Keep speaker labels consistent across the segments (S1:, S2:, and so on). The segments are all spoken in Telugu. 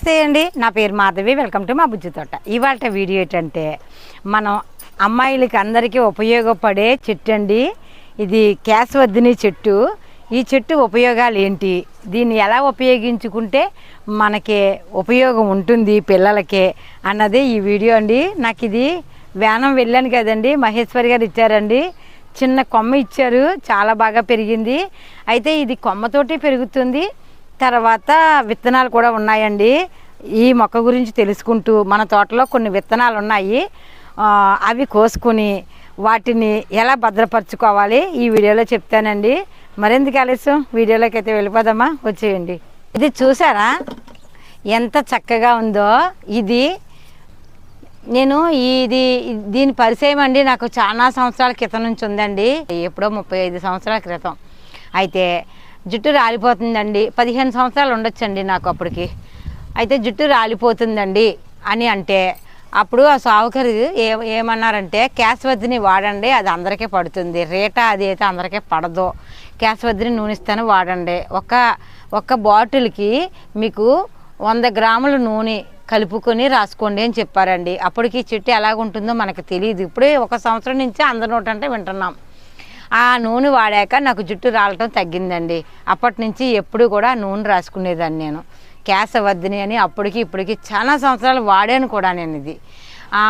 S1: నమస్తే అండి. నా పేరు మాధవి. వెల్కమ్ టు మా బుజ్జి తోట. ఇవాళ వీడియో ఏంటంటే మనం అమ్మాయిలకి అందరికీ ఉపయోగపడే చెట్టు అండి ఇది క్యాస్వద్దిని చెట్టు. ఈ చెట్టు ఉపయోగాలు ఏంటి? దీన్ని ఎలా ఉపయోగించుకుంటే మనకి ఉపయోగం ఉంటుంది పిల్లలకి అన్నది ఈ వీడియో అండి. నాకు ఇది వేనం వెళ్ళాను కదండి. మహేశ్వరి గారు ఇచ్చారండి. చిన్న కొమ్మ ఇచ్చారు. చాలా బాగా పెరిగింది. అయితే ఇది కొమ్మతోటి పెరుగుతుంది. తర్వాత విత్తనాలు కూడా ఉన్నాయండి. ఈ మొక్క గురించి తెలుసుకుంటూ మన తోటలో కొన్ని విత్తనాలు ఉన్నాయి. అవి కోసుకుని వాటిని ఎలా భద్రపరచుకోవాలి ఈ వీడియోలో చెప్తానండి. మరెందుకు ఆలస్యం? వీడియోలోకి అయితే వెళ్ళిపోదామా? వచ్చేయండి. ఇది చూసారా? ఎంత చక్కగా ఉందో. ఇది నేను ఇది దీని పరిచయం అండి నాకు చాలా సంవత్సరాల క్రితం నుంచి ఉందండి. ఎప్పుడో ముప్పై ఐదు సంవత్సరాల క్రితం. అయితే జుట్టు రాలిపోతుందండి. పదిహేను సంవత్సరాలు ఉండొచ్చండి నాకు అప్పటికి. అయితే జుట్టు రాలిపోతుందండి అని అంటే అప్పుడు ఆ సావుకరు ఏ ఏమన్నారంటే క్యాస్వద్దిని వాడండి అది అందరికీ పడుతుంది. రేటా అది అయితే అందరికీ పడదు. క్యాస్వద్దిని నూనెస్తాను వాడండి. ఒక ఒక బాటిల్కి మీకు వంద గ్రాముల నూనె కలుపుకొని రాసుకోండి అని చెప్పారండి. అప్పటికి చెట్టు ఎలాగుంటుందో మనకు తెలియదు ఇప్పుడే ఒక సంవత్సరం నుంచి అందరి నోటంటే వింటున్నాం. ఆ నూనె వాడాక నాకు జుట్టు రాలటం తగ్గిందండి. అప్పటి నుంచి ఎప్పుడు కూడా నూనె రాసుకునేదాన్ని నేను. కేశవద్దిని అని అప్పటికి ఇప్పటికి చాలా సంవత్సరాలు వాడాను కూడా నేను ఇది.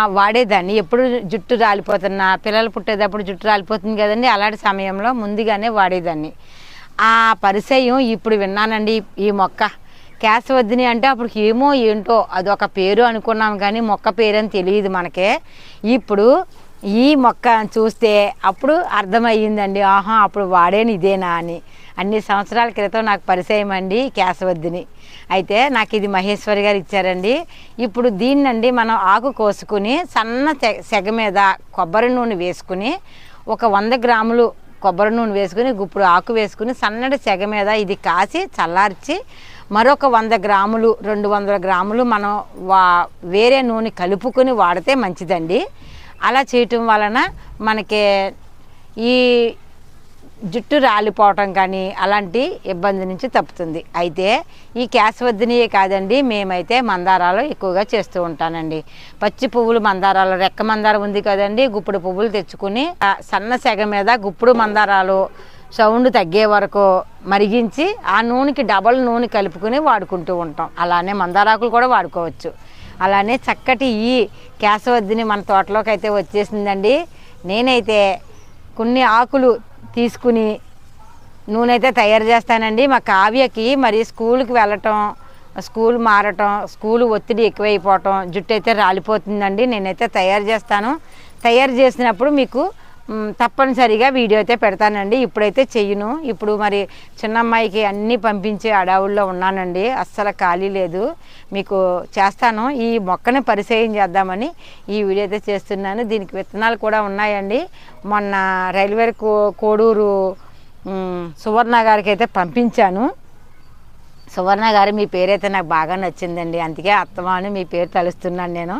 S1: వాడేదాన్ని. ఎప్పుడు జుట్టు రాలిపోతున్నా పిల్లలు పుట్టేటప్పుడు జుట్టు రాలిపోతుంది కదండి అలాంటి సమయంలో ముందుగానే వాడేదాన్ని. ఆ పరిచయం ఇప్పుడు విన్నానండి ఈ- ఈ మొక్క కేశవద్దిని అంటే అప్పుడు ఏమో ఏంటో అదొక పేరు అనుకున్నాం కానీ మొక్క పేరు అని తెలియదు మనకే. ఇప్పుడు ఈ మొక్క చూస్తే అప్పుడు అర్థమయ్యిందండి ఆహా అప్పుడు వాడేని ఇదేనా అని. అన్ని సంవత్సరాల క్రితం నాకు పరిచయం అండి కేశవద్దిని. అయితే నాకు ఇది మహేశ్వరి గారు ఇచ్చారండి. ఇప్పుడు దీన్నండి మనం ఆకు కోసుకుని సన్న సెగ మీద కొబ్బరి నూనె వేసుకుని ఒక వంద గ్రాములు కొబ్బరి నూనె వేసుకుని గుప్పుడు ఆకు వేసుకుని సన్నటి సెగ మీద ఇది కాసి చల్లార్చి మరొక వంద గ్రాములు రెండు వందల గ్రాములు మనం వా వేరే నూనె కలుపుకొని వాడితే మంచిదండి. అలా చేయటం వలన మనకి ఈ జుట్టు రాలిపోవటం కానీ అలాంటి ఇబ్బంది నుంచి తప్పుతుంది. అయితే ఈ కేశవద్దినియే కాదండి మేమైతే మందారాలు ఎక్కువగా చేస్తూ ఉంటానండి. పచ్చి పువ్వులు మందారాలు రెక్క మందారం ఉంది కదండి గుప్పుడు పువ్వులు తెచ్చుకుని సన్న సెగ మీద గుప్పుడు మందారాలు సౌండ్ తగ్గే వరకు మరిగించి ఆ నూనెకి డబల్ నూనె కలుపుకుని వాడుకుంటూ ఉంటాం. అలానే మందారాకులు కూడా వాడుకోవచ్చు. అలానే చక్కటి ఈ కేశవద్దిని మన తోటలోకి అయితే వచ్చేసిందండి. నేనైతే కొన్ని ఆకులు తీసుకుని నూనె అయితే తయారు చేస్తానండి. మా కావ్యకి మరి స్కూల్కి వెళ్ళటం స్కూల్ మారటం స్కూల్ ఒత్తిడి ఎక్కువైపోవటం జుట్టు అయితే రాలిపోతుందండి. నేనైతే తయారు చేస్తాను. తయారు చేసినప్పుడు మీకు తప్పనిసరిగా వీడియో అయితే పెడతానండి. ఇప్పుడైతే చెయ్యను. ఇప్పుడు మరి చిన్న అమ్మాయికి అన్నీ పంపించే అడావుల్లో ఉన్నానండి. అస్సలు ఖాళీ లేదు. మీకు చేస్తాను. ఈ మొక్కని పరిచయం చేద్దామని ఈ వీడియో అయితే చేస్తున్నాను. దీనికి విత్తనాలు కూడా ఉన్నాయండి. మొన్న రైల్వే కో కోడూరు సువర్ణ గారికి అయితే పంపించాను. సువర్ణ గారు మీ పేరైతే నాకు బాగా నచ్చిందండి. అందుకే అత్తమా అని మీ పేరు తలుస్తున్నాను నేను.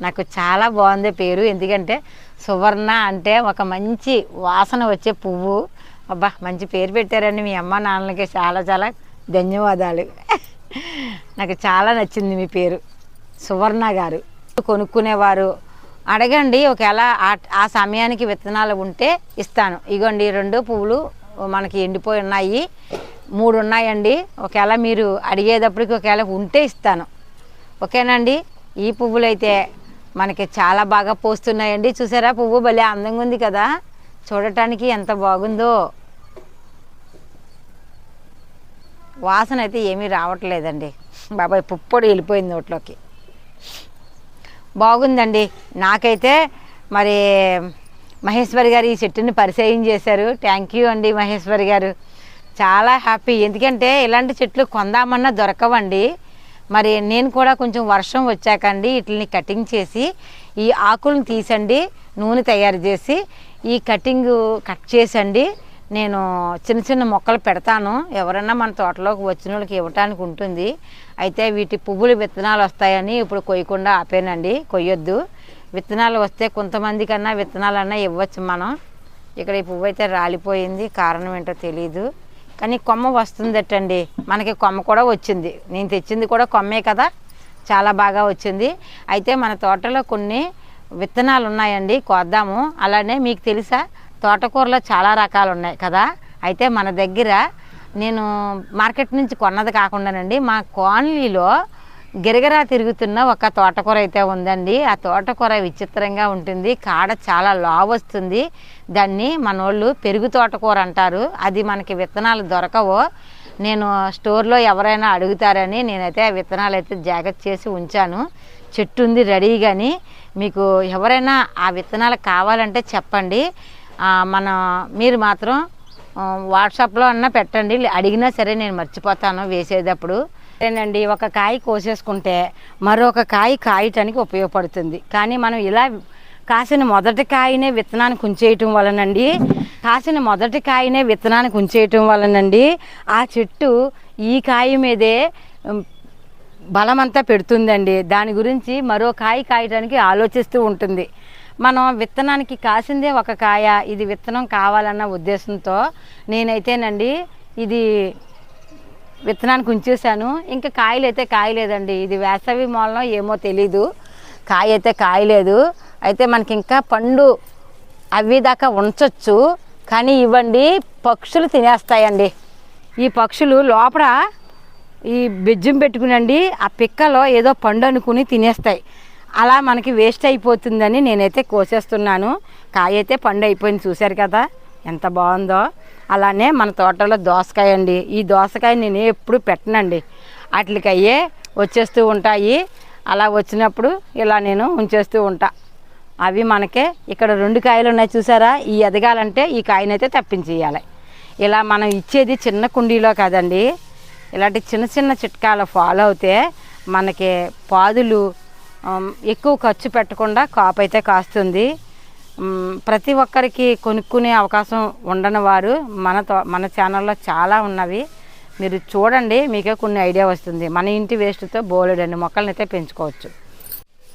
S1: నాకు చాలా బాగుంది పేరు. ఎందుకంటే సువర్ణ అంటే ఒక మంచి వాసన వచ్చే పువ్వు. అబ్బా మంచి పేరు పెట్టారండి మీ అమ్మ నాన్నలకి చాలా చాలా ధన్యవాదాలు. నాకు చాలా నచ్చింది మీ పేరు. సువర్ణ గారు కొనుక్కునేవారు. అడగండి ఒకవేళ ఆ- ఆ సమయానికి విత్తనాలు ఉంటే ఇస్తాను. ఇగోండి రెండు పువ్వులు మనకి ఎండిపోయి ఉన్నాయి. మూడు ఉన్నాయండి. ఒకవేళ మీరు అడిగేటప్పటికి ఒకవేళ ఉంటే ఇస్తాను. ఓకేనండి? ఈ పువ్వులైతే మనకి చాలా బాగా పోస్తున్నాయండి. చూసారా? పువ్వు భలే అందంగా ఉంది కదా? చూడటానికి ఎంత బాగుందో. వాసన అయితే ఏమీ రావట్లేదండి. బాబాయ్ పుప్పొడి వెళ్ళిపోయింది నోట్లోకి. బాగుందండి. నాకైతే మరి మహేశ్వరి గారు ఈ చెట్టుని పరిచయం చేశారు. థ్యాంక్ యూ అండి మహేశ్వరి గారు. చాలా హ్యాపీ. ఎందుకంటే ఇలాంటి చెట్లు కొందామన్నా దొరకవండి. మరి నేను కూడా కొంచెం వర్షం వచ్చాకండి వీటిని కటింగ్ చేసి ఈ ఆకులను తీసండి నూనె తయారు చేసి ఈ కటింగ్ కట్ చేసండి. నేను చిన్న చిన్న మొక్కలు పెడతాను. ఎవరైనా మన తోటలోకి వచ్చిన వాళ్ళకి ఇవ్వటానికి ఉంటుంది. అయితే వీటి పువ్వులు విత్తనాలు వస్తాయని ఇప్పుడు కొయ్యకుండా ఆపేనండి. కొయ్యొద్దు. విత్తనాలు వస్తే కొంతమంది కన్నా విత్తనాలన్నా ఇవ్వచ్చు మనం. ఇక్కడ ఈ పువ్వు అయితే రాలిపోయింది. కారణం ఏంటో తెలియదు కానీ కొమ్మ వస్తుందటండి. మనకి కొమ్మ కూడా వచ్చింది. నేను తెచ్చింది కూడా కొమ్మే కదా. చాలా బాగా వచ్చింది. అయితే మన తోటలో కొన్ని విత్తనాలు ఉన్నాయండి. కోద్దాము. అలానే మీకు తెలుసా తోటకూరలో చాలా రకాలు ఉన్నాయి కదా. అయితే మన దగ్గర నేను మార్కెట్ నుంచి కొన్నది కాకుండానండి. మా కాలనీలో గిరగిరా తిరుగుతున్న ఒక తోటకూర అయితే ఉందండి. ఆ తోటకూర విచిత్రంగా ఉంటుంది. కాడ చాలా లావు వస్తుంది. దాన్ని మనోళ్ళు పెరుగు తోటకూర అంటారు. అది మనకి విత్తనాలు దొరకవు. నేను స్టోర్లో ఎవరైనా అడుగుతారని నేనైతే ఆ విత్తనాలు అయితే జాగ్రత్త చేసి ఉంచాను. చెట్టు ఉంది రెడీగాని మీకు ఎవరైనా ఆ విత్తనాలు కావాలంటే చెప్పండి. మన మీరు మాత్రం వాట్సాప్లో అన్నా పెట్టండి. అడిగినా సరే నేను మర్చిపోతాను వేసేటప్పుడు. సరేనండి ఒక కాయ కోసేసుకుంటే మరొక కాయ కాయటానికి ఉపయోగపడుతుంది. కానీ మనం ఇలా కాసిన మొదటి కాయనే విత్తనానికి ఉంచేయటం వలనండి. కాసిన మొదటి కాయనే విత్తనానికి ఉంచేయటం వలనండి. ఆ చెట్టు ఈ కాయ మీదే బలమంతా పెడుతుందండి. దాని గురించి మరో కాయ కాయటానికి ఆలోచిస్తూ ఉంటుంది. మనం విత్తనానికి కాసిందే ఒక కాయ ఇది విత్తనం కావాలన్న ఉద్దేశంతో నేనైతేనండి ఇది విత్తనానికి ఉంచేసాను ఇంకా కాయలు అయితే కాయలేదండి. ఇది వేసవి మూలం ఏమో తెలీదు. కాయ అయితే కాయలేదు. అయితే మనకి ఇంకా పండు అవి దాకా ఉంచొచ్చు. కానీ ఇవ్వండి పక్షులు తినేస్తాయండి. ఈ పక్షులు లోపల ఈ బెజ్జం పెట్టుకునండి ఆ పిక్కలో ఏదో పండు అనుకుని తినేస్తాయి. అలా మనకి వేస్ట్ అయిపోతుందని నేనైతే కోసేస్తున్నాను. కాయ అయితే పండు అయిపోయింది చూశారు కదా? ఎంత బాగుందో. అలానే మన తోటలో దోసకాయ అండి. ఈ దోసకాయ నేను ఎప్పుడు పెట్టనండి. వాటికి అయ్యే వచ్చేస్తూ ఉంటాయి. అలా వచ్చినప్పుడు ఇలా నేను ఉంచేస్తూ ఉంటా. అవి మనకే ఇక్కడ రెండు కాయలు ఉన్నాయి చూసారా? ఈ ఎదగాలంటే ఈ కాయనైతే తప్పించేయాలి. ఇలా మనం ఇచ్చేది చిన్న కుండీలో కాదండి. ఇలాంటి చిన్న చిన్న చిట్కాలు ఫాలో అవుతే మనకి పాదులు ఎక్కువ ఖర్చు పెట్టకుండా కాపు అయితే కాస్తుంది. ప్రతి ఒక్కరికి కొనుక్కునే అవకాశం ఉండని వారు మన మన ఛానల్లో చాలా ఉన్నవి. మీరు చూడండి మీకే కొన్ని ఐడియా వస్తుంది. మన ఇంటి వేస్ట్తో బోలెడండి మొక్కల్ని అయితే పెంచుకోవచ్చు.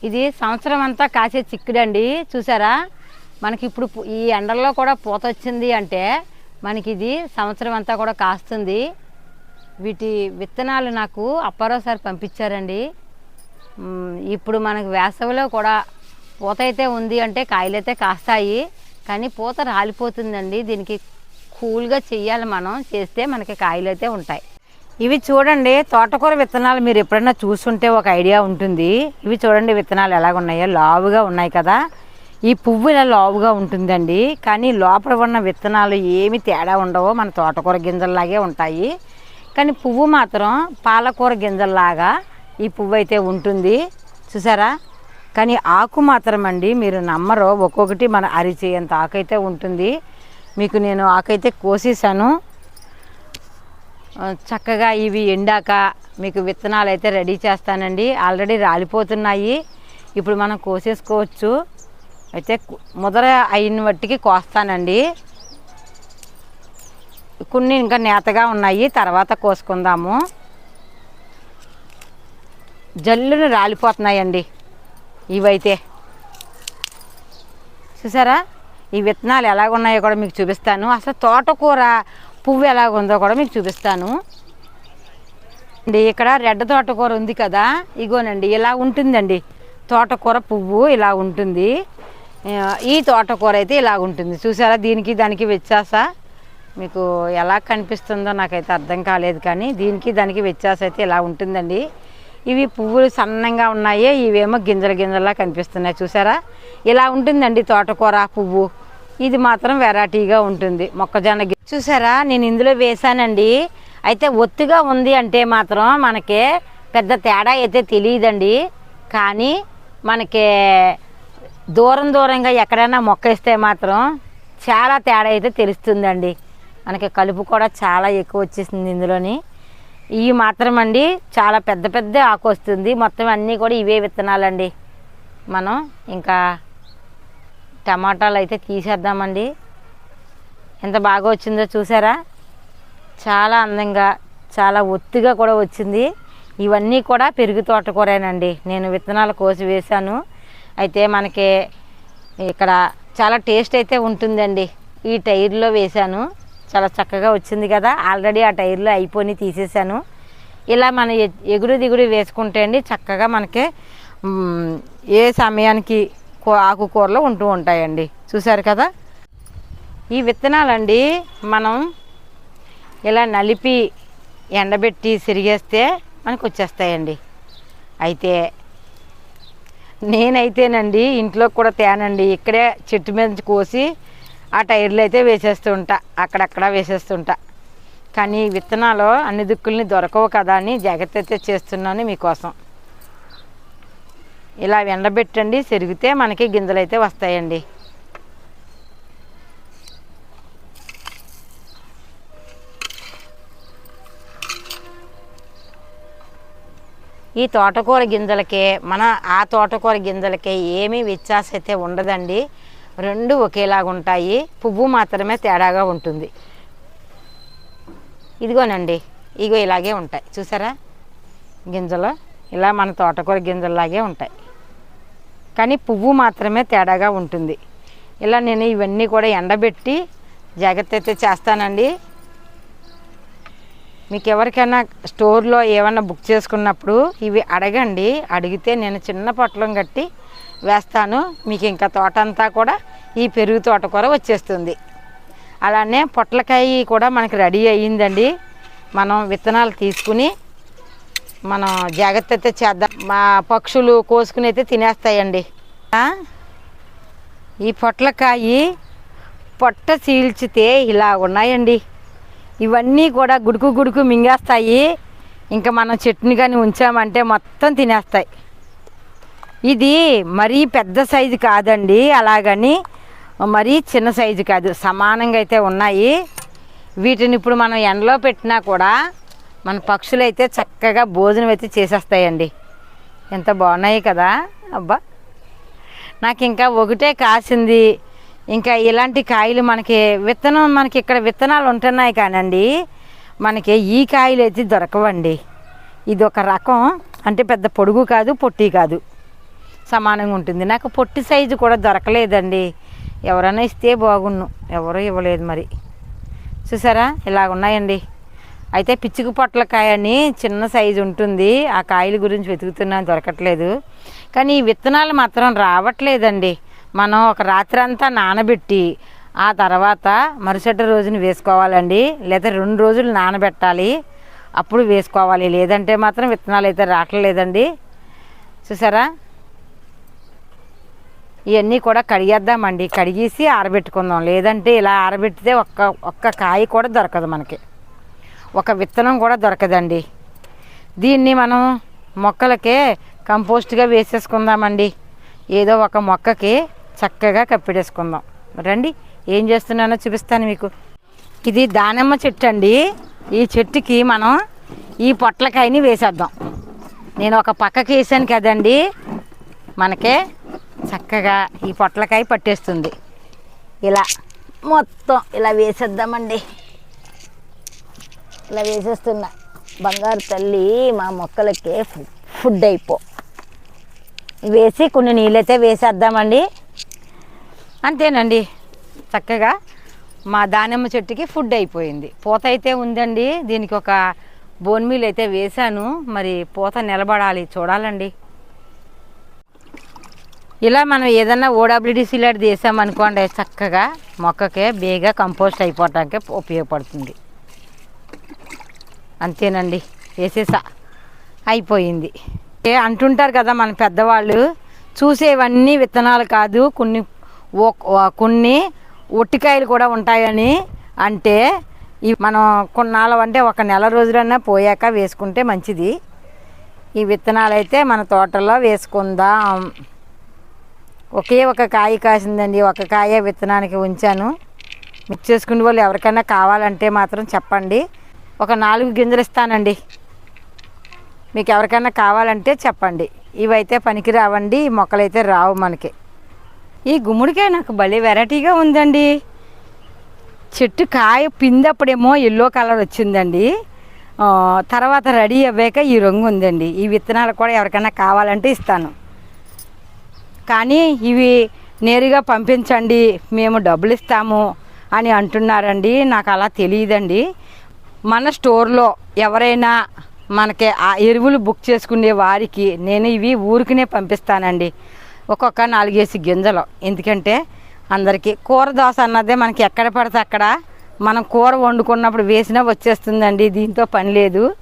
S1: ఇది సంవత్సరం అంతా కాసే చిక్కుడండి చూసారా? మనకి ఇప్పుడు ఈ ఎండల్లో కూడా పూత వచ్చింది అంటే మనకి ఇది సంవత్సరం అంతా కూడా కాస్తుంది. వీటి విత్తనాలు నాకు అప్పారోసారి పంపించారండి. ఇప్పుడు మనకు వేసవిలో కూడా పూత అయితే ఉంది అంటే కాయలైతే కాస్తాయి కానీ పూత రాలిపోతుందండి. దీనికి కూల్గా చెయ్యాలి మనం చేస్తే మనకి కాయలు అయితే ఉంటాయి. ఇవి చూడండి తోటకూర విత్తనాలు మీరు ఎప్పుడైనా చూసుంటే ఒక ఐడియా ఉంటుంది. ఇవి చూడండి విత్తనాలు ఎలాగ ఉన్నాయో లావుగా ఉన్నాయి కదా. ఈ పువ్వు ఇలా లావుగా ఉంటుందండి. కానీ లోపల ఉన్న విత్తనాలు ఏమి తేడా ఉండవు. మన తోటకూర గింజల్లాగే ఉంటాయి. కానీ పువ్వు మాత్రం పాలకూర గింజల్లాగా ఈ పువ్వు అయితే ఉంటుంది. చూసారా? కానీ ఆకు మాత్రం అండి మీరు నమ్మరు. ఒక్కొక్కటి మన అరిచేయంత ఆకు అయితే ఉంటుంది. మీకు నేను ఆకైతే కోసేసాను చక్కగా ఇవి ఎండాక మీకు విత్తనాలు అయితే రెడీ చేస్తానండి. ఆల్రెడీ రాలిపోతున్నాయి. ఇప్పుడు మనం కోసేసుకోవచ్చు. అయితే ముదర అయిన బట్టికి కోస్తానండి. కొన్ని ఇంకా నేతగా ఉన్నాయి. తర్వాత కోసుకుందాము. జల్లును రాలిపోతున్నాయండి. ఇవైతే. చూసారా? ఈ విత్తనాలు ఎలాగున్నాయో కూడా మీకు చూపిస్తాను. అసలు తోటకూర పువ్వు ఎలాగుందో కూడా మీకు చూపిస్తాను. అండి ఇక్కడ రెడ్ తోటకూర ఉంది కదా ఇగోనండి ఇలా ఉంటుందండి. తోటకూర పువ్వు ఇలా ఉంటుంది. ఈ తోటకూర అయితే ఇలా ఉంటుంది. చూసారా దీనికి దానికి వ్యత్యాస? మీకు ఎలా కనిపిస్తుందో నాకైతే అర్థం కాలేదు కానీ దీనికి దానికి వ్యత్యాస అయితే ఇలా ఉంటుందండి. ఇవి పువ్వులు సన్నంగా ఉన్నాయి ఇవేమో గింజల గింజల్లా కనిపిస్తున్నాయి. చూసారా? ఇలా ఉంటుందండి తోటకూర పువ్వు. ఇది మాత్రం వెరైటీగా ఉంటుంది. మొక్కజొన్న చూసారా? నేను ఇందులో వేసానండి అయితే ఒత్తుగా ఉంది అంటే మాత్రం మనకి పెద్ద తేడా అయితే తెలియదండి. కానీ మనకి దూరం దూరంగా ఎక్కడైనా మొక్క వేస్తే మాత్రం చాలా తేడా అయితే తెలుస్తుందండి. మనకి కలుపు కూడా చాలా ఎక్కువ వచ్చేసింది ఇందులోని. ఇవి మాత్రం అండి చాలా పెద్ద పెద్ద ఆకు వస్తుంది. మొత్తం అన్నీ కూడా ఇవే విత్తనాలండి. మనం ఇంకా టమాటాలు అయితే తీసేద్దామండి. ఎంత బాగా వచ్చిందో చూసారా? చాలా అందంగా చాలా ఒత్తిగా కూడా వచ్చింది. ఇవన్నీ కూడా పెరుగు తోటకూరేనండి. నేను విత్తనాలు కోసి వేశాను. అయితే మనకి ఇక్కడ చాలా టేస్ట్ అయితే ఉంటుందండి. ఈ టైర్లో వేశాను. చాలా చక్కగా వచ్చింది కదా. ఆల్రెడీ ఆ టైర్లో అయిపోయి తీసేసాను ఇలా మన ఎ- ఎగురు దిగుడు వేసుకుంటే అండి చక్కగా మనకి ఏ సమయానికి ఆకుకూరలు ఉంటూ ఉంటాయండి. చూసారు కదా? ఈ విత్తనాలండి మనం ఇలా నలిపి ఎండబెట్టి సిరిగేస్తే మనకు వచ్చేస్తాయండి అయితే నేనైతేనండి ఇంట్లో కూడా తేనండి. ఇక్కడే చెట్టు మీద నుంచి కోసి ఆ టైర్లు అయితే వేసేస్తుంటా అక్కడక్కడ వేసేస్తుంటా కానీ విత్తనాలు అన్ని దిక్కుల్ని దొరకవు కదా అని జాగ్రత్త అయితే చేస్తున్నాను మీకోసం. ఇలా ఎండబెట్టండి సెరిగితే మనకి గింజలు అయితే వస్తాయండి. ఈ తోటకూర గింజలకే మన ఆ తోటకూర గింజలకే ఏమీ వ్యత్యాసం అయితే ఉండదండి. రెండు ఒకేలాగా ఉంటాయి. పువ్వు మాత్రమే తేడాగా ఉంటుంది. ఇదిగోనండి ఇగో ఇలాగే ఉంటాయి. చూసారా? గింజలు ఇలా మన తోటకూర గింజల్లాగే ఉంటాయి. కానీ పువ్వు మాత్రమే తేడాగా ఉంటుంది. ఇలా నేను ఇవన్నీ కూడా ఎండబెట్టి జాగ్రత్త అయితే చేస్తానండి. మీకు ఎవరికైనా స్టోర్లో ఏమన్నా బుక్ చేసుకున్నప్పుడు ఇవి అడగండి. అడిగితే నేను చిన్న పొట్లం కట్టి వేస్తాను. మీకు ఇంకా తోట అంతా కూడా ఈ పెరుగు తోట కూర వచ్చేస్తుంది. అలానే పొట్లకాయ కూడా మనకి రెడీ అయ్యిందండి. మనం విత్తనాలు తీసుకుని మనం జాగ్రత్త అయితే చేద్దాం. మా పక్షులు కోసుకుని అయితే తినేస్తాయండి ఈ పొట్లకాయ పొట్ట చీల్చితే ఇలా ఉన్నాయండి. ఇవన్నీ కూడా గుడుకు గుడుకు మింగేస్తాయి. ఇంకా మనం చెట్టుని కానీ ఉంచామంటే మొత్తం తినేస్తాయి. ఇది మరీ పెద్ద సైజు కాదండి. అలాగని మరీ చిన్న సైజు కాదు. సమానంగా అయితే ఉన్నాయి. వీటిని ఇప్పుడు మనం ఎండలో పెట్టినా కూడా మన పక్షులు అయితే చక్కగా భోజనం అయితే చేసేస్తాయండి. ఎంత బాగున్నాయి కదా? అబ్బా! నాకు ఇంకా ఒకటే కాసింది. ఇంకా ఇలాంటి కాయలు మనకి విత్తనం మనకి ఇక్కడ విత్తనాలు ఉంటున్నాయి కానండి. మనకి ఈ కాయలు అయితే దొరకవండి. ఇది ఒక రకం. అంటే పెద్ద పొడుగు కాదు పొట్టి కాదు. సమానంగా ఉంటుంది. నాకు పొట్టి సైజు కూడా దొరకలేదండి. ఎవరైనా ఇస్తే బాగున్ను. ఎవరు ఇవ్వలేదు మరి. చూసారా? ఇలాగ ఉన్నాయండి అయితే పిచ్చుకు పొట్లకాయ అని చిన్న సైజు ఉంటుంది. ఆ కాయల గురించి వెతుకుతున్నాను దొరకట్లేదు. కానీ ఈ విత్తనాలు మాత్రం రావట్లేదండి. మనం ఒక రాత్రి అంతా నానబెట్టి ఆ తర్వాత మరుసటి రోజున వేసుకోవాలండి. లేదా రెండు రోజులు నానబెట్టాలి. అప్పుడు వేసుకోవాలి. లేదంటే మాత్రం విత్తనాలు అయితే రావట్లేదండి. చూసారా? ఇవన్నీ కూడా కడిగేద్దామండి. కడిగేసి ఆరబెట్టుకుందాం. లేదంటే ఇలా ఆరబెట్టితే ఒక్క ఒక్క కాయ కూడా దొరకదు మనకి. ఒక విత్తనం కూడా దొరకదండి. దీన్ని మనం మొక్కలకే కంపోస్ట్గా వేసేసుకుందామండి. ఏదో ఒక మొక్కకి చక్కగా కప్పిడేసుకుందాం. రండి ఏం చేస్తున్నానో చూపిస్తాను మీకు. ఇది దానిమ్మ చెట్టు అండి. ఈ చెట్టుకి మనం ఈ పొట్లకాయని వేసేద్దాం. నేను ఒక పక్కకి వేసాను కదండి. మనకే చక్కగా ఈ పొట్లకాయ పట్టేస్తుంది. ఇలా మొత్తం ఇలా వేసేద్దామండి. ఇలా వేసేస్తున్నా. బంగారు తల్లి మా మొక్కలకి ఫుడ్ అయిపో. వేసి కొన్ని నీళ్ళైతే వేసేద్దామండి. అంతేనండి. చక్కగా మా దానిమ్మ చెట్టుకి ఫుడ్ అయిపోయింది. పూత అయితే ఉందండి. దీనికి ఒక బోన్ మీల్ అయితే వేశాను. మరి పూత నిలబడాలి. చూడాలండి. ఇలా మనం ఏదన్నా ఓడబ్ల్యూడిసి లాంటిది వేసామనుకోండి చక్కగా మొక్కకే బేగా కంపోస్ట్ అయిపోవటానికి ఉపయోగపడుతుంది. అంతేనండి. వేసేసా. అయిపోయింది. ఏ అంటుంటారు కదా మన పెద్దవాళ్ళు చూసేవన్నీ విత్తనాలు కాదు కొన్ని కొన్ని ఒట్టికాయలు కూడా ఉంటాయని అంటే ఈ మనం కొన్నాళ్ళు అంటే ఒక నెల రోజులన్నా పోయాక వేసుకుంటే మంచిది. ఈ విత్తనాలు అయితే మన తోటలో వేసుకుందాం. ఒకే ఒక కాయ కాసిందండి. ఒక కాయ విత్తనానికి ఉంచాను. మిక్స్ చేసుకునే వాళ్ళు ఎవరికైనా కావాలంటే మాత్రం చెప్పండి. ఒక నాలుగు గింజలు ఇస్తానండి. మీకు ఎవరికైనా కావాలంటే చెప్పండి. ఇవైతే పనికి రావండి ఈ మొక్కలైతే రావు మనకి. ఈ గుమ్మడికాయ నాకు భలే వెరైటీగా ఉందండి. చెట్టు కాయ పిందప్పుడేమో ఎల్లో కలర్ వచ్చిందండి. తర్వాత రెడీ అవ్వాక ఈ రంగు ఉందండి. ఈ విత్తనాలు కూడా ఎవరికైనా కావాలంటే ఇస్తాను. కానీ ఇవి నేరుగా పంపించండి మేము డబ్బులు ఇస్తాము అని అంటున్నారండి. నాకు అలా తెలియదండి. మన స్టోర్లో ఎవరైనా మనకి ఆ ఎరువులు బుక్ చేసుకునే వారికి నేను ఇవి ఊరికినే పంపిస్తానండి. ఒక్కొక్క నాలుగేసి గింజలు. ఎందుకంటే అందరికీ కూర దోశ అన్నదే మనకి ఎక్కడ పడితే అక్కడ మనం కూర వండుకున్నప్పుడు వేసినా వచ్చేస్తుందండి దీంతో పని లేదు.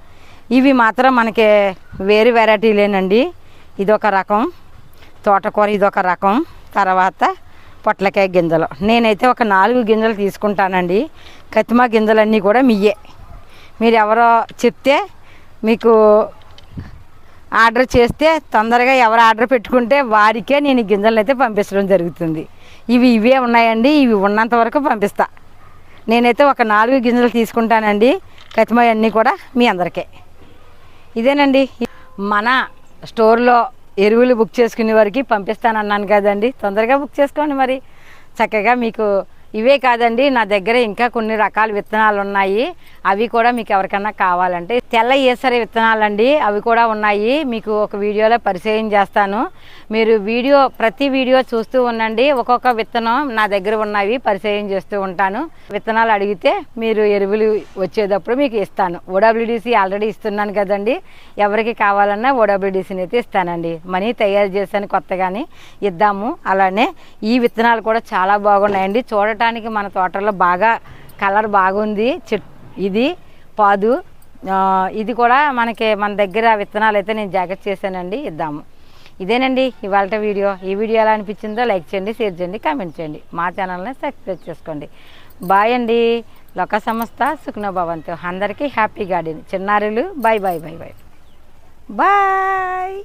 S1: ఇవి మాత్రం మనకి వేరు వెరైటీలేనండి. ఇదొక రకం. తోటకూర ఇదొక రకం. తర్వాత పొట్లకాయ గింజలు. నేనైతే ఒక నాలుగు గింజలు తీసుకుంటానండి. కతిమా గింజలన్నీ కూడా మీయే. మీరు ఎవరో చెప్తే మీకు ఆర్డర్ చేస్తే తొందరగా ఎవరు ఆర్డర్ పెట్టుకుంటే వారికే నేను గింజలను అయితే పంపించడం జరుగుతుంది. ఇవి ఇవే ఉన్నాయండి ఇవి ఉన్నంత వరకు పంపిస్తా. నేనైతే ఒక నాలుగు గింజలు తీసుకుంటానండి కతిమా అన్నీ కూడా మీ అందరికీ. ఇదేనండి. మన స్టోర్లో ఎరువులు బుక్ చేసుకునే వారికి పంపిస్తానన్నాను కదండి తొందరగా బుక్ చేసుకోండి మరి. చక్కగా మీకు ఇవే కాదండి నా దగ్గర ఇంకా కొన్ని రకాల విత్తనాలు ఉన్నాయి. అవి కూడా మీకు ఎవరికన్నా కావాలంటే తెల్ల ఏసరి విత్తనాలండి అవి కూడా ఉన్నాయి. మీకు ఒక వీడియోలో పరిచయం చేస్తాను. మీరు వీడియో ప్రతి వీడియో చూస్తూ ఉండండి. ఒక్కొక్క విత్తనం నా దగ్గర ఉన్నవి పరిచయం చేస్తూ ఉంటాను. విత్తనాలు అడిగితే మీరు ఎరువులు వచ్చేటప్పుడు మీకు ఇస్తాను. ఓడబ్ల్యూడిసి ఆల్రెడీ ఇస్తున్నాను కదండి. ఎవరికి కావాలన్నా ఓడబ్ల్యూడిసిని అయితే ఇస్తానండి. మనీ తయారు చేశాను కొత్తగాని. ఇద్దాము. అలానే ఈ విత్తనాలు కూడా చాలా బాగున్నాయండి. చూడటానికి మన తోటలో బాగా కలర్ బాగుంది. చెట్ ఇది పాదు. ఇది కూడా మనకి మన దగ్గర విత్తనాలు అయితే నేను జాగ్రత్త చేశానండి. ఇద్దాము. ఇదేనండి ఇవాళ వీడియో. ఈ వీడియో ఎలా అనిపించిందో లైక్ చేయండి షేర్ చేయండి కామెంట్ చేయండి. మా ఛానల్ని సబ్స్క్రైబ్ చేసుకోండి. బాయ్ అండి. లోక సంస్థ సుఖ్న భవంతు. అందరికీ హ్యాపీ గార్డెన్. చిన్నారులు bye bye bye bye bye.